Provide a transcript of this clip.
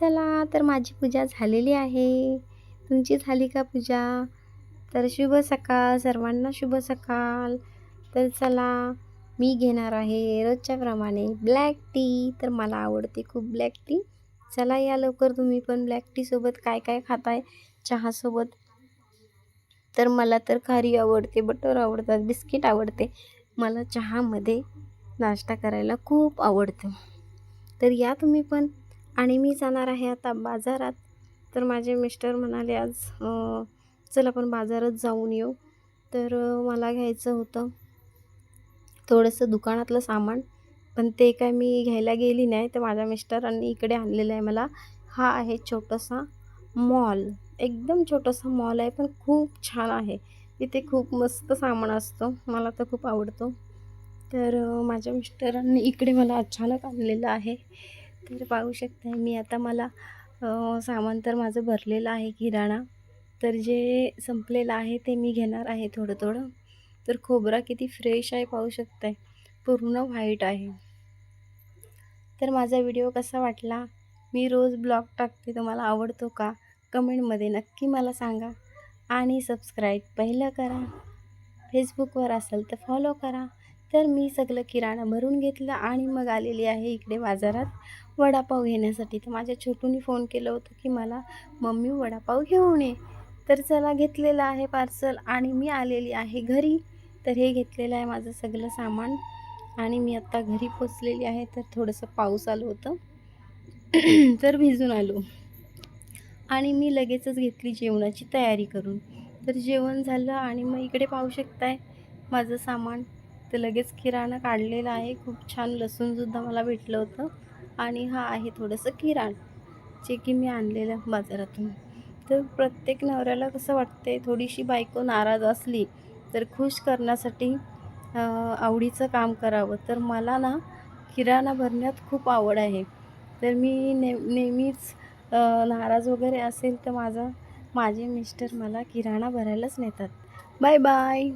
चला तर माझी पूजा झालेली आहे. तुमची झाली का पूजा? तर शुभ सकाळ सर्वांना शुभ सकाळ. तर चला मी घेणार आहे रोजच्याप्रमाणे ब्लॅक टी तर मला आवडते खूप ब्लॅक टी चला या लवकर तुम्ही पण ब्लॅक टीसोबत काय काय खाताय चहासोबत? तर मला तर खारी आवडते बटर आवडतात बिस्किट आवडते. मला चहामध्ये नाश्ता करायला खूप आवडतं. तर या तुम्ही पण. आणि मी जाणार आहे आता बाजारात. तर माझे मिस्टर म्हणाले आज चल आपण बाजारात जाऊन येऊ. तर मला घ्यायचं होतं थोडंसं दुकानातलं सामान पण ते काय मी घ्यायला गेली नाही. तर माझ्या मिस्टरांनी इकडे आणलेलं आहे मला. हा आहे छोटासा मॉल. एकदम छोटासा मॉल आहे पण खूप छान आहे. इथे खूप मस्त सामान असतं. मला तर खूप आवडतो. तर माझ्या मिस्टरांनी इकडे मला अचानक आणलेलं आहे. तर पाहू शकता मी आता मला सामान तर माझं भरलेलं आहे किराणा. तर जे संपलेलं आहे ते मी घेणार आहे थोडं थोडं तर खोबरा किती फ्रेश आहे पाहू शकताय. पूर्ण व्हाईट आहे. तर माझा व्हिडिओ कसा वाटला? मी रोज ब्लॉग टाकते तुम्हाला आवडतो का? कमेंटमध्ये नक्की मला सांगा. आणि सबस्क्राईब पहिलं करा. फेसबुकवर असेल तर फॉलो करा. तर मी सगळं किराणा भरून घेतलं आणि मग आलेली आहे इकडे बाजारात वडापाव घेण्यासाठी. तर माझ्या छोटूनी फोन केलं होतं की मला मम्मी वडापाव घेऊन ये. तर चला घेतलेलं आहे पार्सल आणि मी आलेली आहे घरी. तर हे घेतलेलं आहे माझं सगळं सामान आणि मी आत्ता घरी पोचलेली आहे. तर थोडंसं पाऊस आलं होतं. तर भिजून आलो. आणि मी लगेचच घेतली जेवणाची तयारी करून. तर जेवण झालं आणि मग इकडे पाहू शकताय माझं सामान. तर लगेच किराणा काढलेला आहे. खूप छान लसूणसुद्धा मला भेटलं होतं. आणि हा आहे थोडंसं किराण जे की मी आणलेलं बाजारातून. तर प्रत्येक नवऱ्याला कसं वाटते थोडीशी बायको नाराज असली तर खुश करण्यासाठी आवडीचं काम करावं. तर मला ना किराणा भरण्यात खूप आवड आहे. तर मी ने नेहमीच नाराज वगैरे असेल तर माझा माझे मिस्टर मला किराणा भरायलाच नेतात. Bye bye